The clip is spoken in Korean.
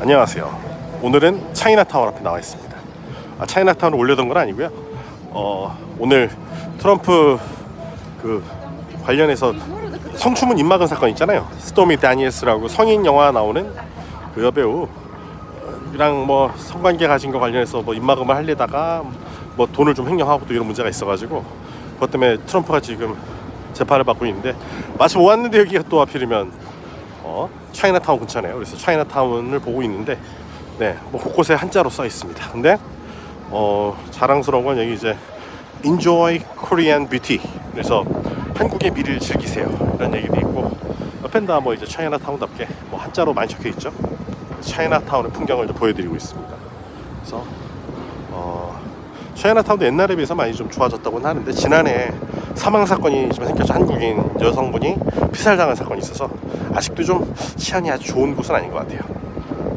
안녕하세요. 오늘은 차이나타운 앞에 나와 있습니다. 아, 차이나타운을 올려둔 건 아니고요. 어, 오늘 트럼프 그 관련해서 성추문 입막은 사건 있잖아요. 스토미 다니엘스라고 성인 영화 나오는 그 여배우랑 뭐 성관계 가진 거 관련해서 뭐 입막음을 하려다가 뭐 돈을 좀 횡령하고 또 이런 문제가 있어가지고 그것 때문에 트럼프가 지금 재판을 받고 있는데 마침 왔는데 여기가 또 하필이면 어, 차이나타운 근처네요. 그래서 차이나타운을 보고 있는데, 네, 뭐 곳곳에 한자로 써 있습니다. 근데 어, 자랑스러운 건 여기 이제 Enjoy Korean Beauty. 그래서 한국의 미를 즐기세요. 이런 얘기도 있고 옆엔 다뭐 이제 차이나타운답게 뭐 한자로 많이 적혀 있죠. 차이나타운의 풍경을 좀 보여드리고 있습니다. 그래서 어, 차이나타운도 옛날에 비해서 많이 좀 좋아졌다고는 하는데 지난해 사망 사건이 좀 생겼죠 한국인 여성분이 피살당한 사건이 있어서 아직도 좀 치안이 아주 좋은 곳은 아닌 것 같아요.